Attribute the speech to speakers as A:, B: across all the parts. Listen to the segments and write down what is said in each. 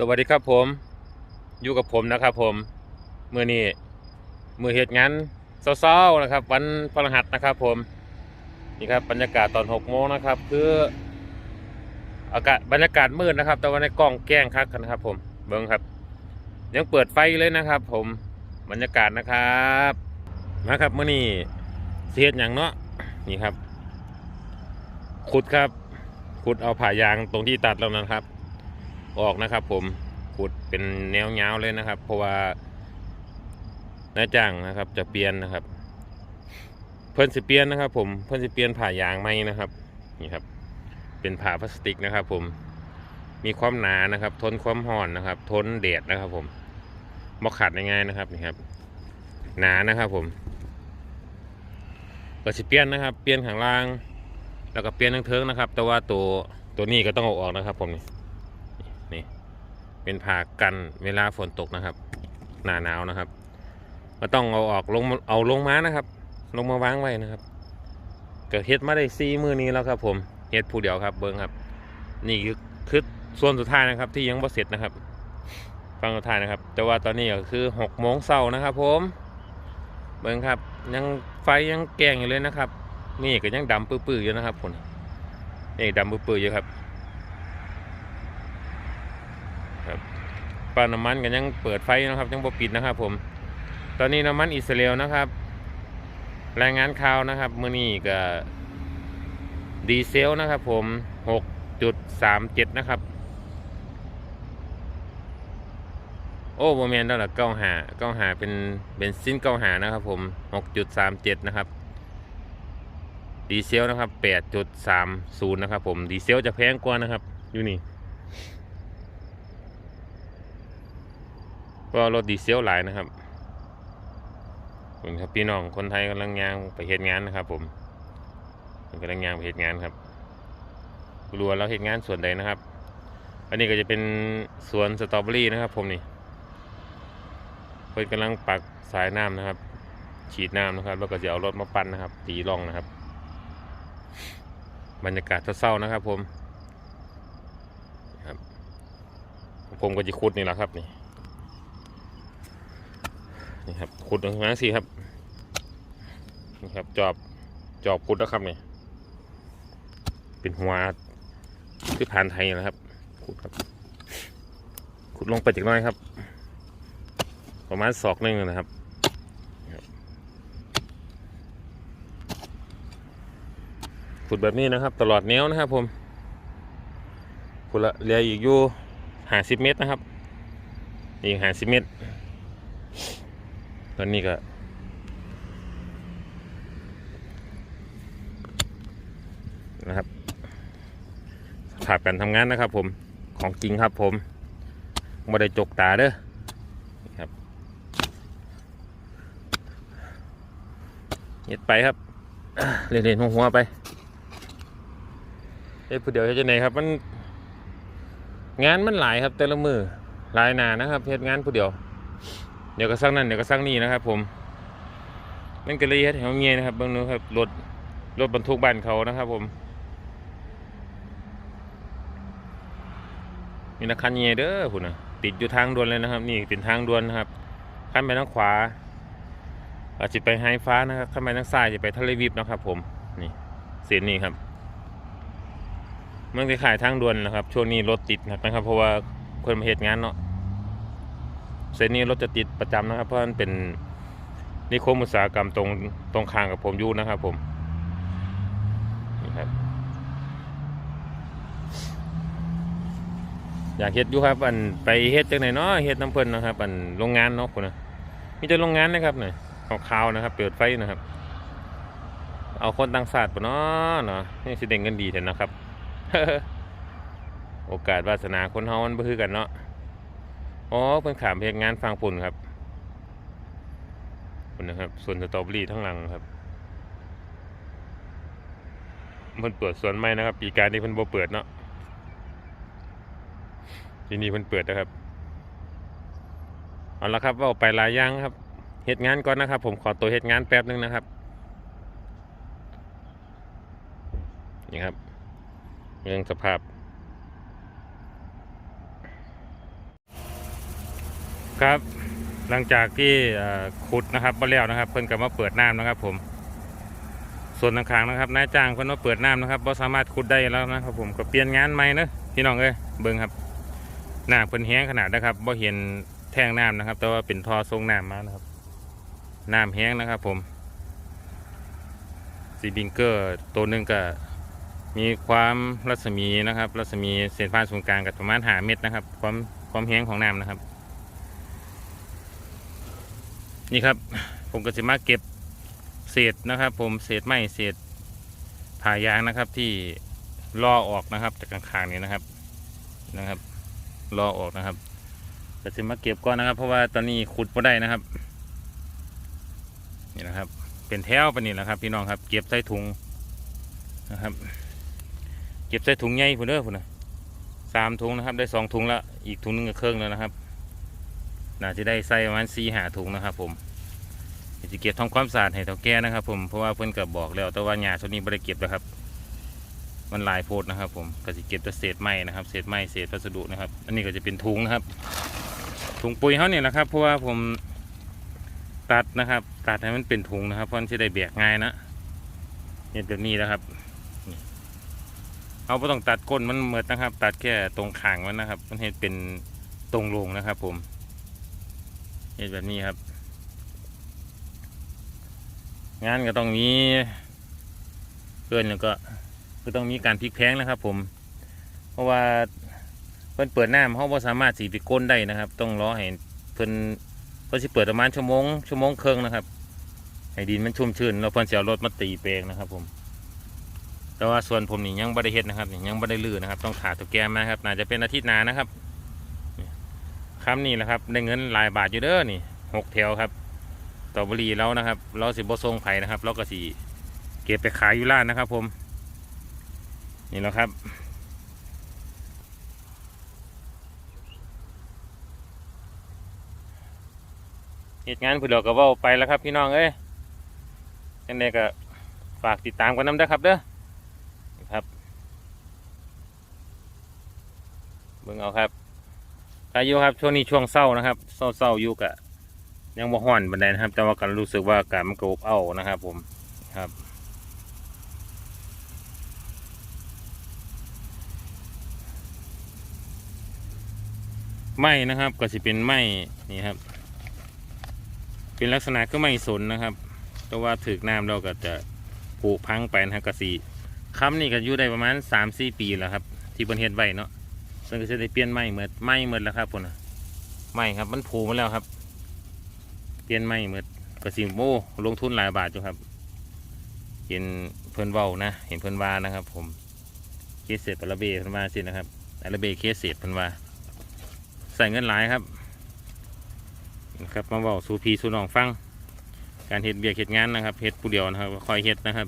A: สวัสดีครับผมอยู่กับผมนะครับผมเมื่อนี้มือเหตุงานเศร้าๆนะครับ วันพฤหัสนะครับผมนี่ครับบรรยากาศตอนหกโมงนะครับ คืออากาศบรรยากาศมืดนะครับ แต่ว่าในกล้องแกล้งคักกันนะครับ ผมเบิ้งครับ ยังเปิดไฟเลยนะครับ ผมบรรยากาศนะครับนะครับเมื่อนี้เสียดอย่างเนาะนี่ครับ ขุดครับ ขุดเอาผ่ายางตรงที่ตัดแล้วนะครับ ออกนะครับ ผมขุดเป็นแนวยาวเลยนะครับ เพราะว่านายจ้างนะครับ จะเปลี่ยนนะครับ เพิ่นสิเปลี่ยนนะครับ ผมเพิ่นสิเปลี่ยนผ่ายางใหม่นะครับนี่ครับ เป็นผ่าพลาสติกนะครับ ผมมีความหนานะครับ ทนความห่อนนะครับ ทนแดดนะครับ ผมบ่ขาดง่ายๆนะครับนี่ครับ หนานะครับ ผมก็สิเปลี่ยนนะครับ เปลี่ยนข้างล่าง แล้วก็เปลี่ยนทั้งเทิงนะครับ แต่ว่าตัวตัวนี้ก็ต้องเอาออกนะครับ ผมนี่ เป็นผากันเวลาฝนตกนะครับ หนาหนาวนะครับ ก็ต้องเอาออกลงเอาลงมานะครับ ลงมาวางไว้นะครับก็เฮ็ดมาได้ซีมือนี้แล้วครับ ผมเฮ็ดผู้เดียวครับ เบิ้งครับ นี่คือคือส่วนสุดท้ายนะครับ ที่ยังบ่เสร็จนะครับ ฟังสุดท้ายนะครับ แต่ว่าตอนนี้ก็คือหกโมงเช้านะครับ ผม เบิ้งครับ ยังไฟยังแกงอยู่เลยนะครับ นี่ก็ยังดำปื้อๆอยู่นะครับผมนี่ดำปื้อๆอยู่ครับ ปั๊มน้ำมันก็ยังเปิดไฟนะครับยังบ่ปิดนะครับ ผม ตอนนี้น้ำมันอิสราเอลนะครับรายงานข่าวนะครับมื้อนี้ก็ดีเซลนะครับ ผม6.37นะครับ โอ้โมเมนต์แล้วล่ะเก้าหาเก้าหาเป็นเบนซินเก้าหานะครับ ผม6.37นะครับดีเซลนะครับ8.30นะครับผมดีเซลจะแพงกว่านะครับอยู่นี่ ก็รถดีเซลหลายนะครับคุณครับพี่น้องคนไทยกำลังยางไปเหตุงานนะครับผมกำลังยางไปเหตุงานครับรัวแล้วเหตุงานส่วนใดนะครับ อันนี้ก็จะเป็นสวนสตรอเบอรี่นะครับ ผมนี่เพิ่นกำลังปักสายน้ำนะครับ ฉีดน้ำนะครับ แล้วก็จะเอารถมาปั้นนะครับ ตีร่องนะครับ บรรยากาศเศร้าๆนะครับ ผมครับ ผมก็จะขุดนี่แหละครับนี่ นี่ครับขุดลงมาสิครับนี่ครับจอบจอบขุดแล้วครับเนี่ยเป็นหัวคือผ่านไทยนะครับขุดครับ ขุดลงไปจากน้อยครับ ประมาณศอกนึงนะครับครับขุดแบบนี้นะครับ ตลอดแนวนะครับผมขุดละเรียอีกอยู่ห้าสิบเมตรนะครับ อีกห้าสิบเมตร ตอนนี้ก็นะครับสภาพการทำงานนะครับผมของจริงครับผมไม่ได้จกตาเด้อครับเฮ็ดไปครับเล่นๆหัวๆไปเอ้ผู้เดียวเฮ็ดจังไดครับมันงานมันหลายครับแต่ละมือหลายหนานะครับเฮ็ดงานผู้เดียว เดี๋ยวก็สร้างนั่นเดี๋ยวก็สร้างนี่นะครับ ผมนั่นก็เลยเฮ็ดให้เขาเงียนะครับเบิ่งนู้นครับรถรถบรรทุกบ้านเขานะครับผมมีนักคันเงียเด้อคุณนะติดอยู่ทางด่วนเลยนะครับ นี่เป็นทางด่วนนะครับขั้นไปทางขวาอาจจะไปไฮฟ้านะครับขั้นไปทางซ้ายจะไปทะเลวิบนะครับ ผมนี่เส้นนี้ครับมันคล้ายทางด่วนนะครับ ช่วงนี้รถติดนะครับ เพราะว่าคนมาเหตุงานเนาะ เส้นนี้รถจะติดประจำนะครับ เพราะมันเป็นนิคมอุตสาหกรรมตรงตรงข้างกับผมอยู่นะครับ ผมนี่ครับอยากเฮ็ดอยู่ครับ อันไปเฮ็ดจังไหนเนาะเฮ็ดน้ำเพลินนะครับ อันโรงงานเนาะคุณนะมีแต่โรงงานนะครับหน่อยขาวๆนะครับ เปิดไฟนะครับ เอาคนต่างชาติปะเนาะเนาะนี่สิเด้งกันดีเถอะนะครับ โอกาสวาสนาคนเฮามันบ่คือกันเนาะ อ๋อเพิ่นขามเพลงงานฟังปุ่นครับปุ่นนะครับส่วนสตรอเบอรี่ทั้งหลังครับเพิ่นเปิดสวนใหม่นะครับ ปีการนี้เพิ่นบ่เปิดเนาะทีนี้เพิ่นเปิดนะครับเอาละครับว่าไปลายย่างครับเฮ็ดงานก่อนนะครับ ผมขอตัวเฮ็ดงานแป๊บนึงนะครับนี่ครับเรื่องสภาพ ครับ หลังจากที่ขุดนะครับมาแล้วนะครับ เพิ่นก็มาเปิดน้ำนะครับ ผม ส่วนต่างๆนะครับนายจ้างเพิ่นมาเปิดน้ำนะครับบ่สามารถขุดได้แล้วนะครับ ผมก็เปลี่ยนงานใหม่นะพี่น้องเอ้ยเบิ่งครับหน้ำเพิ่นแห้งขนาดนะครับบ่เห็นแท่งน้ำนะครับ แต่ว่าเป็นท่อทรงน้ำมานะครับน้ำแห้งนะครับ ผมซีบิงเกอร์ตัวหนึ่งก็มีความรัศมีนะครับ รัศมีเส้นผ่านศูนย์กลางกับประมาณ5เมตรนะครับ ความความแห้งของน้ำนะครับ นี่ครับ ผมก็จะมาเก็บเศษนะครับ ผมเศษไม้เศษผ่ายางนะครับ ที่ล่อออกนะครับ จากข้างๆนี้นะครับนะครับล่อออกนะครับก็จะมาเก็บก่อนนะครับ เพราะว่าตอนนี้ขุดไม่ได้นะครับนี่นะครับ เป็นแถวไปนี่แหละครับ พี่น้องครับ เก็บใส่ถุงนะครับ เก็บใส่ถุงใหญ่พุ่นเด้อพุ่นนะสามถุงนะครับ ได้สองถุงละอีกถุงหนึงก็เครื่องแล้วนะครับ น่าจะได้ใส่ประมาณสี่หาถุงนะครับผมจะเก็บทำความสะอาดให้เท่าแก่นะครับ ผมเพราะว่าเพิ่อนก็บอกแล้วแต่ว่าหญ้าช่วนี้ไม่ได้เก็บนะครับ มันหลายโพดนะครับ ผมก็จะเก็บแต่เศษไม้นะครับเศษไม้เศษวัสดุนะครับ อันนี้ก็จะเป็นถุงนะครับ ถุงปุ๋ยเขาเนี่ยแหละครับ เพราะว่าผมตัดนะครับ ตัดให้มันเป็นถุงนะครับเพราะมันจะได้แบกง่ายนะเนี่ยแบบนี้นะครับเอาไม่ต้องตัดก้นมันเหมือดนะครับ ตัดแค่ตรงขางมันนะครับ มันเห็นเป็นตรงลงนะครับ ผม เห็นแบบนี้ครับ งานก็ต้องมีเกินแล้วก็ก็ต้องมีการพลิกแพงนะครับ ผม เพราะว่าเพิ่นเปิดน้ำเขาบ่สามารถสีไปก้นได้นะครับ ต้องรอให้เพิ่นเพิ่นสิเปิดประมาณชั่วโมงชั่วโมงครึ่งนะครับให้ดินมันชุ่มชื้นแล้วเพิ่นเสิเอารถมาตีแปลงนะครับ ผม แต่ว่าส่วนผมนี่ยังบ่ได้เฮ็ดนะครับยังบ่ได้ลื้อนะครับ ต้องขาตัวแกมาครับน่าจะเป็นอาทิตย์หน้านะครับ คำนี้แหละครับได้เงินหลายบาทอยู่เด้อนี่หกแถวครับต่อบรีแล้วนะครับ เราสิบทรงไผ่นะครับ เราก็สีเก็บไปขายอยู่ร้านนะครับ ผม นี่แหล้วครับเหตุงานผู้เดียวก็เว่าไปแล้วครับ พี่น้องเอ้ยยังไงก็ฝากติดตามกันน้ำเด้ครับเด้อนะครับเบิ่งเอาครับ อายุครับช่วงนี้ช่วงเศร้านะครับเศร้าเศร้าๆอยู่กะยังบ่ฮ้อนบันไดนะครับ แต่ว่ากันรู้สึกว่าอากาศมันกอบเอานะครับ ผมครับไม้นะครับก็สิเป็นไม้นี่ครับ เป็นลักษณะก็ไม้สนนะครับ แต่ว่าถึกน้ำเราก็จะผุพังไปนะครับกระสีค้ำนี่ก็อยู่ได้ประมาณสามสี่ปีแล้วครับ ที่บนเฮ็ดไว้เนาะ ซึ่งก็จะได้เปลี่ยนไม้เหมือนไม้เหมือนแล้วครับพุ่นะไม้ครับมันผูมาแล้วครับ เปลี่ยนไม้เหมือนกระสิโมลงทุนหลายบาทอยู่ครับเห็นเพิ่นเว้านะ เห็นเพิ่นว่านะครับ ผมเคสเศษปลาเบเพิ่นว่าสินะครับปลาเบเคสเศษเพิ่นว่าใส่เงินหลายครับนะครับมาเว้าสู่พี่สู่น้องฟัง การเฮ็ดเบียกเฮ็ดงานนะครับเฮ็ดผู้เดียวนะครับคอยเฮ็ดนะครับ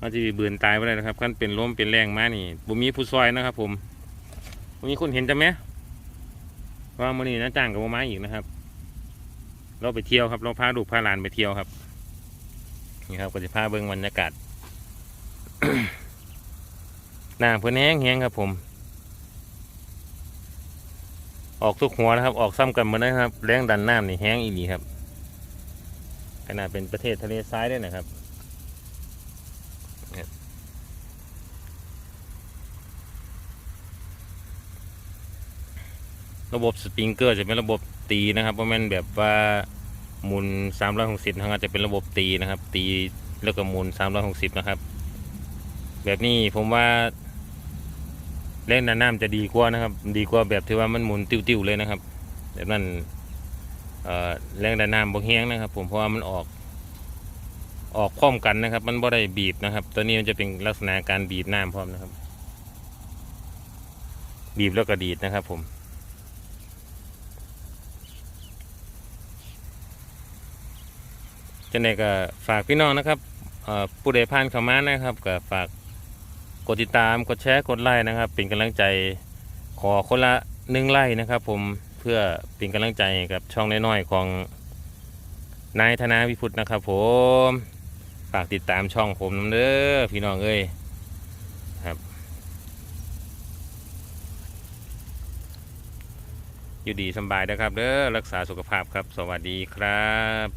A: มันจะเบื่อตายไปเลยนะครับขั้นเป็นล้มเป็นแรงมานี่บ่มีผู้ซอยนะครับ ผม วันนี้คุณเห็นจะไหมว่ามื่อนี้นะจ้างกับมาอีกนะครับ เราไปเที่ยวครับ เราพาลูกพาหลานไปเที่ยวครับ นี่ครับก็จะพาเบิ้งบรรยากาศหน้าเพื่อนแห้งแห้งครับผม ออกทุกหัวนะครับ ออกซ้ำกันหมานะครับ แรงดันน้ำนี่แห้งอีกดีครับขนาดเป็นประเทศทะเลทรายด้วยนะครับ ระบบสปริงเกอร์จะเป็นระบบตีนะครับเพราะมันแบบว่าหมุน360นะครับจะเป็นระบบตีนะครับ ตีแล้วก็หมุน360นะครับ แบบนี้ผมว่าแรงดันน้ำจะดีกว่านะครับ ดีกว่าแบบที่ว่ามันหมุนติ้วๆเลยนะครับ แบบนั้นเอ่อแรงดันน้ำบ่แห้งนะครับ ผมเพราะว่ามันออกออกพร้อมกันนะครับ มันบ่ได้บีบนะครับ ตัวนี้มันจะเป็นลักษณะการบีบน้ำพร้อมนะครับ บีบแล้วก็ดีดนะครับผม จังไดก็ฝากพี่น้องนะครับผู้ใดผ่านเข้ามานะครับก็ฝากกดติดตามกดแชร์กดไลค์นะครับ เป็นกำลังใจขอคนละหนึ่งไลค์นะครับ ผมเพื่อเป็นกำลังใจกับช่องน้อยๆของนายธนาวิพุทธนะครับ ผมฝากติดตามช่องผมนำเด้อพี่น้องเอ้ยครับ อยู่ดีสบายนะครับเด้อรักษาสุขภาพครับ สวัสดีครับ